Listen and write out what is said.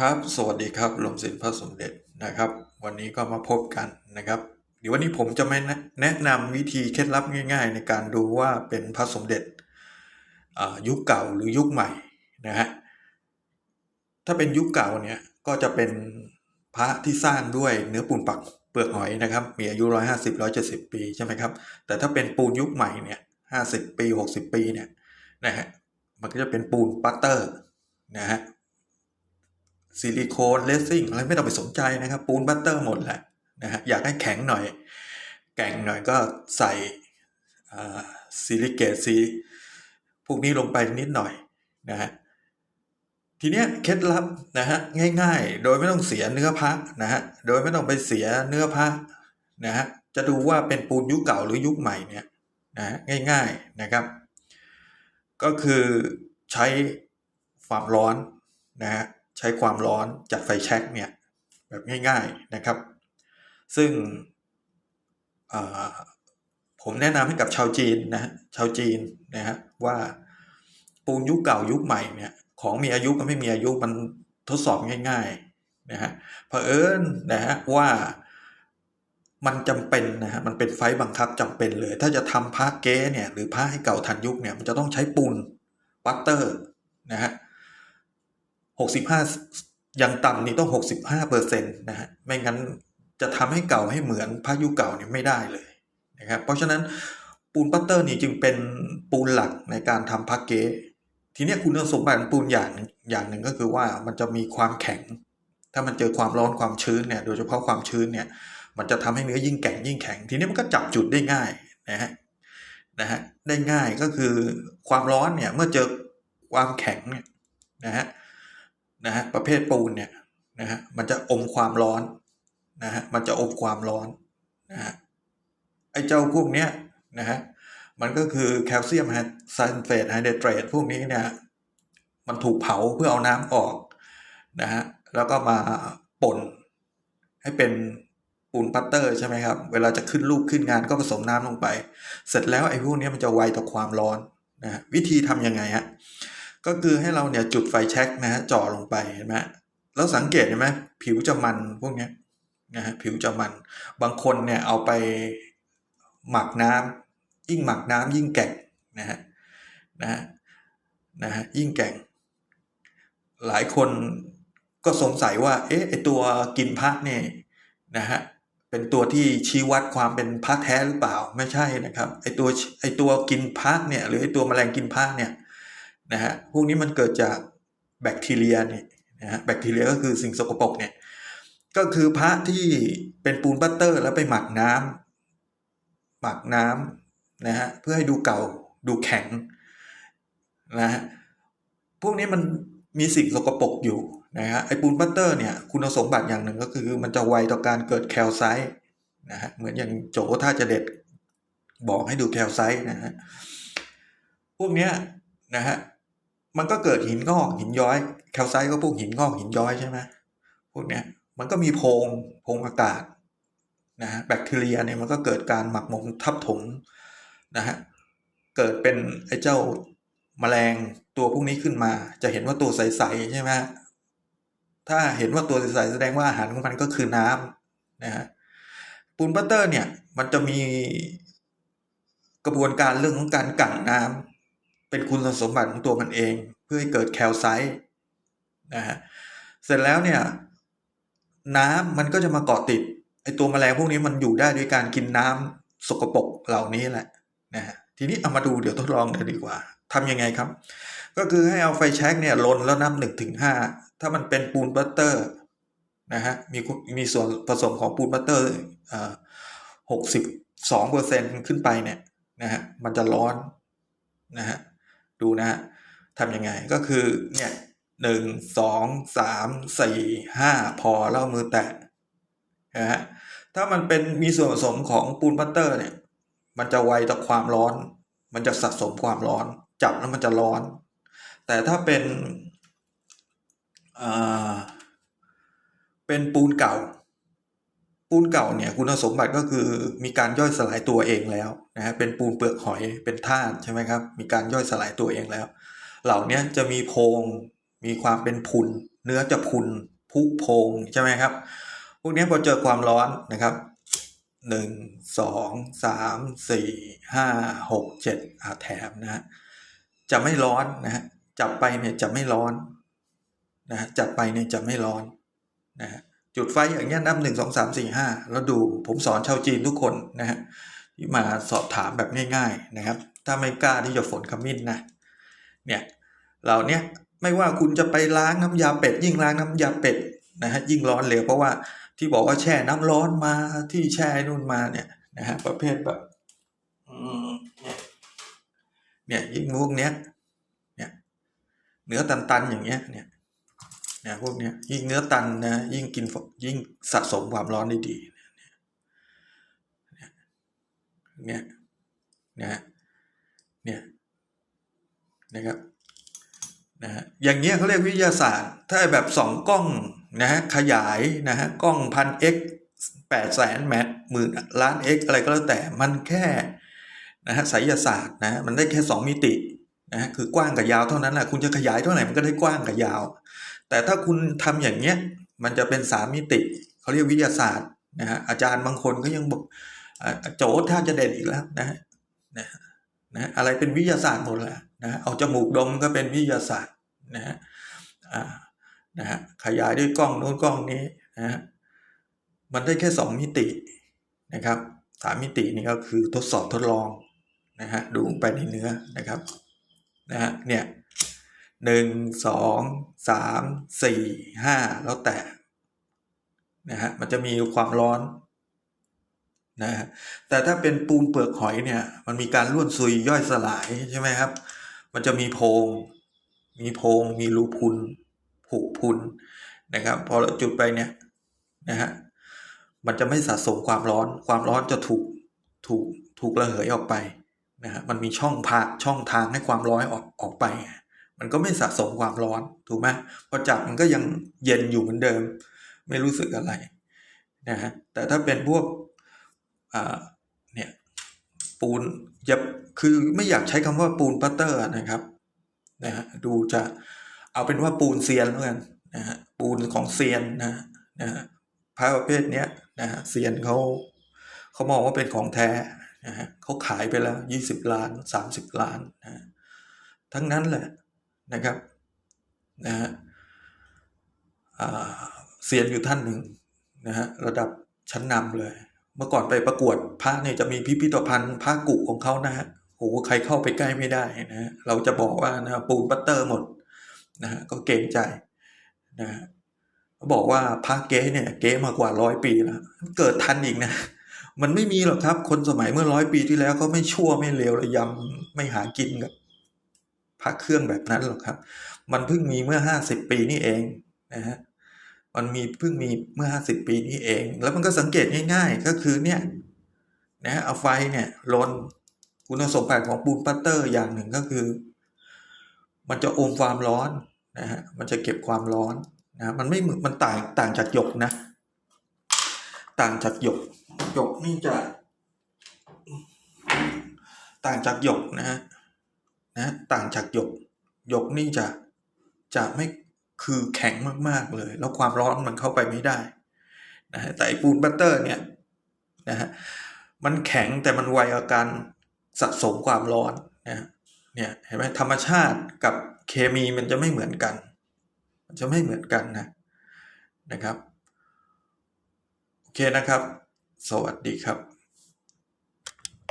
ครับ สวัสดีครับลวงศิลป์พระสมเด็จนะครับ วันนี้ก็มาพบกันนะครับ เดี๋ยววันนี้ผมจะไม่แนะนำวิธีเคล็ดลับง่าย ๆ ในการดูว่าเป็นพระสมเด็จยุคเก่าหรือยุคใหม่นะฮะ ถ้าเป็นยุคเก่าเนี่ยก็จะเป็นพระที่สร้างด้วยเนื้อปูนปักเปลือกหอยนะครับ มีอายุร้อยห้าสิบร้อยเจ็ดสิบปีใช่ไหมครับ แต่ถ้าเป็นปูนยุคใหม่เนี่ยห้าสิบปีหกสิบปีเนี่ยนะฮะ มันก็จะเป็นปูนปัตเตอร์นะฮะ ซิลิโคนเลสซิ่งอะไรไม่ต้องไปสนใจนะครับ ปูนบัตเตอร์หมดแหละนะฮะอยากให้แข็งหน่อย แก่งหน่อยก็ใส่ซิลิเกตซีพวกนี้ลงไปนิดหน่อยนะฮะทีเนี้ยเคล็ดลับนะฮะง่ายๆ โดยไม่ต้องเสียเนื้อพระนะฮะโดยไม่ต้องไปเสียเนื้อพระนะฮะจะดูว่าเป็นปูนยุคเก่าหรือยุคใหม่เนี่ยนะฮะง่ายๆนะครับ ก็คือใช้ความร้อนนะฮะ ใช้ความร้อนจากไฟแช็กเนี่ยแบบง่ายๆนะครับ ซึ่งผมแนะนำให้กับชาวจีนนะชาวจีนนะฮะว่าปูนยุคเก่ายุคใหม่เนี่ยของมีอายุกับไม่มีอายุมันทดสอบง่ายๆนะฮะเผอิญนะฮะว่ามันจำเป็นนะฮะมันเป็นไฟบังคับจำเป็นเลย ถ้าจะทำพระเก๊เนี่ยหรือพระให้เก่าทันยุคเนี่ยมันจะต้องใช้ปูนปัตเตอร์นะฮะ หกสิบห้ายังต่ำนี่ต้องหกสิบห้าเปอร์เซ็นต์นะฮะไม่งั้นจะทำให้เก่าให้เหมือนพระยุเก่าเนี่ยไม่ได้เลยนะครับเพราะฉะนั้นปูนปัตเตอร์นี่จึงเป็นปูนหลักในการทำพระเก๊ทีนี้คุณสมบัติของปูนอย่างอย่างหนึ่งก็คือว่ามันจะมีความแข็ง ถ้ามันเจอความร้อนความชื้นเนี่ยโดยเฉพาะความชื้นเนี่ยมันจะทำให้เนื้อยิ่งแข็งยิ่งแข็ง ทีนี้มันก็จับจุดได้ง่ายนะฮะนะฮะได้ง่ายก็คือความร้อนเนี่ยเมื่อเจอความแข็งเนี่ยนะฮะ นะฮะประเภทปูนเนี่ยนะฮะมันจะอมความร้อนนะฮะมันจะอมความร้อนนะฮะไอ้เจ้าพวกเนี้ยนะฮะมันก็คือแคลเซียมไฮซัลเฟตไฮเดรตพวกนี้เนี่ยมันถูกเผาเพื่อเอาน้ำออกนะฮะแล้วก็มาป่นให้เป็นปูนพัตเตอร์ใช่ไหมครับ เวลาจะขึ้นรูปขึ้นงานก็ผสมน้ำลงไป เสร็จแล้วไอ้พวกนี้มันจะไวต่อความร้อนนะวิธีทำยังไงฮะ ก็คือให้เราเนี่ยจุดไฟแช็กนะฮะจ่อลงไปเห็นไหมแล้วสังเกตเห็นไหมผิวจะมันพวกนี้นะฮะผิวจะมัน บางคนเนี่ยเอาไปหมักน้ำยิ่งหมักน้ำยิ่งแก่งนะฮะนะฮะนะฮะยิ่งแก่ง หลายคนก็สงสัยว่าเอ๊ะไอตัวกินพักเนี่ยนะฮะเป็นตัวที่ชี้วัดความเป็นพระแท้หรือเปล่าไม่ใช่นะครับไอตัวไอตัวกินพักเนี่ยหรือไอตัวแมลงกินพักเนี่ย นะฮะพวกนี้มันเกิดจากแบคทีเรียเนี่ยนะฮะแบคทีเรียก็คือสิ่งสกปรกเนี่ยก็คือพระที่เป็นปูนบัตเตอร์ แล้วไปหมักน้ำหมักน้ำนะฮะเพื่อให้ดูเก่าดูแข็งนะฮะพวกนี้มันมีสิ่งสกปรกอยู่นะฮะไอปูนบัตเตอร์เนี่ยคุณสมบัติอย่างหนึ่งก็คือ มันจะไวต่อการเกิดแคลไซต์นะฮะเหมือนอย่างโจถ้าจะเด็ดบอกให้ดูแคลไซต์นะฮะพวกเนี้ย นะฮะมันก็เกิดหินงอกหินย้อยแคลไซต์ก็พวกหินงอกหินย้อยใช่ไหมพวกเนี้ยมันก็มีโพงโพงอากาศนะฮะแบคทีเรียเนี่ยมันก็เกิดการหมักหมมทับถมนะฮะเกิดเป็นไอ้เจ้าแมลงตัวพวกนี้ขึ้นมา จะเห็นว่าตัวใสๆใช่ไหมถ้าเห็นว่าตัวใสๆแสดงว่าอาหารของมันก็คือน้ำนะฮะปูนบัตเตอร์เนี่ยมันจะมีกระบวนการเรื่องของการกั่งน้ำ เป็นคุณสมบัติของตัวมันเอง เพื่อให้เกิดแคลไซต์นะฮะเสร็จแล้วเนี่ย น้ำมันก็จะมาเกาะติดไอตัวแมลงพวกนี้มันอยู่ได้ด้วยการกินน้ำสกปรกเหล่านี้แหละนะฮะทีนี้เอามาดูเดี๋ยวทดลองเลยดีกว่าทำยังไงครับ ก็คือให้เอาไฟแช็กเนี่ยลนแล้วนับหนึ่งถึงห้าถ้ามันเป็นปูนบัตเตอร์นะฮะมีมีส่วนผสมของปูนบัตเตอร์หกสิบสองเปอร์เซ็นขึ้นไปเนี่ยนะฮะมันจะร้อนนะฮะ ดูนะฮะทำยังไงก็คือเนี่ยหนึ่งสองสามสี่ห้าพอแล้วมือแตะนะฮะถ้ามันเป็นมีส่วนผสมของปูนบัตเตอร์เนี่ย มันจะไวต่อความร้อน มันจะสะสมความร้อน จับแล้วมันจะร้อน แต่ถ้าเป็นเป็นปูนเก่า ปูนเก่าเนี่ยคุณสมบัติก็คือมีการย่อยสลายตัวเองแล้วนะฮะเป็นปูนเปลือกหอยเป็นธาตุใช่ไหมครับมีการย่อยสลายตัวเองแล้ว เหล่านี้จะมีโพรงมีความเป็นพุนเนื้อจะพุนพุโพงใช่ไหมครับพวกนี้พอเจอความร้อนนะครับหนึ่งสองสามสี่ห้าหกเจ็ดอาแถมนะฮะจะไม่ร้อนนะฮะจับไปเนี่ยจะไม่ร้อนนะฮะจับไปเนี่ยจะไม่ร้อนนะฮะ จุดไฟอย่างเงี้ยนับหนึ่งสองสามสี่ห้าแล้วดูผมสอนชาวจีนทุกคนนะฮะที่มาสอบถามแบบง่าย ๆนะครับ ถ้าไม่กล้าที่จะฝนขมิ้นนะเนี่ยเรานี้ไม่ว่าคุณจะไปล้างน้ำยาเป็ด ยิ่งล้างน้ำยาเป็ดนะฮะยิ่งร้อนเร็วเพราะว่าที่บอกว่าแช่น้ำร้อนมาที่แช่นู่นมาเนี่ยนะฮะประเภทแบบเนี่ยเนี่ยยิ่งพวกเนี้ยเนี่ยเนื้อตันๆอย่างเงี้ยเนี่ย นี่ยพวกเนี้ยยิ่งเนื้อตันนะยิ่งกินยิ่งสะสมความร้อนได้ดีเนี่ยเนี่ยเนี่ยนะครับนะฮะอย่างเงี้ยเขาเรียกวิทยาศาสตร์ ถ้าแบบสองกล้องนะฮะขยายนะฮะกล้องพัน x แปดแสนแมทหมื่นล้าน x อะไรก็แล้วแต่มันแค่นะฮะไสยศาสตร์นะมันได้แค่สองมิตินะฮะคือกว้างกับยาวเท่านั้นแหละคุณจะขยายเท่าไหร่มันก็ได้กว้างกับยาว แต่ถ้าคุณทำอย่างเงี้ยมันจะเป็นสามมิติเขาเรียกวิทยาศาสตร์นะฮะอาจารย์บางคนก็ยังบอกโจทย์ถ้าจะเด่นอีกแล้วนะนะนะอะไรเป็นวิทยาศาสตร์หมดแล้วนะเอาจมูกดมก็เป็นวิทยาศาสตร์นะฮะนะฮะขยายด้วยกล้องโน้นกล้องนี้นะฮะมันได้แค่สองมิตินะครับสามมิตินี่ก็คือทดสอบทดลองนะฮะดูไปในเนื้อนะครับนะฮะเนี่ย หนึ่งสองสามสี่ห้าแล้วแต่นะฮะมันจะมีความร้อนนะฮะแต่ถ้าเป็นปูนเปลือกหอยเนี่ยมันมีการร่วนซุยย่อยสลายใช่ไหมครับ มันจะมีโพงมีโพงมีรูพุนผุพุนนะครับพอเราจุดไปเนี่ยนะฮะมันจะไม่สะสมความร้อน ความร้อนจะถูกถูกถูกระเหยออกไปนะฮะมันมีช่องพาช่องทางให้ความร้อนออกออกไป มันก็ไม่สะสมความร้อนถูกไหมพอจับมันก็ยังเย็นอยู่เหมือนเดิม ไม่รู้สึกอะไรนะฮะแต่ถ้าเป็นพวกเนี่ยปูนอย่าคือไม่อยากใช้คำว่าปูนปัตเตอร์นะครับนะฮะดูจะเอาเป็นว่าปูนเซียนแล้วกันนะฮะปูนของเซียนนะนะฮะพระประเภทเนี้ยนะฮะเซียนเขาเขามองว่าเป็นของแท้นะฮะเขาขายไปแล้วยี่สิบล้านสามสิบล้านนะฮะทั้งนั้นแหละ นะครับนะฮะเซียนอยู่ท่านหนึ่งนะฮะระดับชั้นนำเลย เมื่อก่อนไปประกวดพระเนี่ยจะมีพิพิธภัณฑ์พระกุของเขานะฮะโอ้ใครเข้าไปใกล้ไม่ได้นะฮะเราจะบอกว่านะปูนปัตเตอร์หมดนะฮะก็เกรงใจนะฮะบอกว่าพระเก๊เนี่ยเก๊มากว่าร้อยปีแล้วเกิดทันอีกนะ มันไม่มีหรอกครับ คนสมัยเมื่อร้อยปีที่แล้วเขาไม่ชั่วไม่เลวระยำไม่หากินกับ พระเครื่องแบบนั้นหรอกครับ มันเพิ่งมีเมื่อห้าสิบปีนี่เองนะฮะมันมีเพิ่งมีเมื่อห้าสิบปีนี้เอง แล้วมันก็สังเกตง่าย ๆ ก็คือเนี่ยนะเอาไฟเนี่ยลนคุณสมบัติของปูนปัตเตอร์อย่างหนึ่งก็คือ มันจะอมความร้อนนะฮะมันจะเก็บความร้อนนะมันไม่เหมือนมันต่างต่างจากหยกนะ ต่างจากหยกหยกนี่จะ ต่างจากหยกนะฮะ นะต่างจากหยกหยกนี่จะจะไม่คือแข็งมากๆเลย แล้วความร้อนมันเข้าไปไม่ได้นะฮะแต่ไอปูนบัตเตอร์เนี่ยนะฮะมันแข็งแต่มันไวกับการสะสมความร้อนนะเนี่ยเห็นไหมธรรมชาติกับเคมีมันจะไม่เหมือนกัน มันจะไม่เหมือนกันนะนะครับ โอเคนะครับ สวัสดีครับ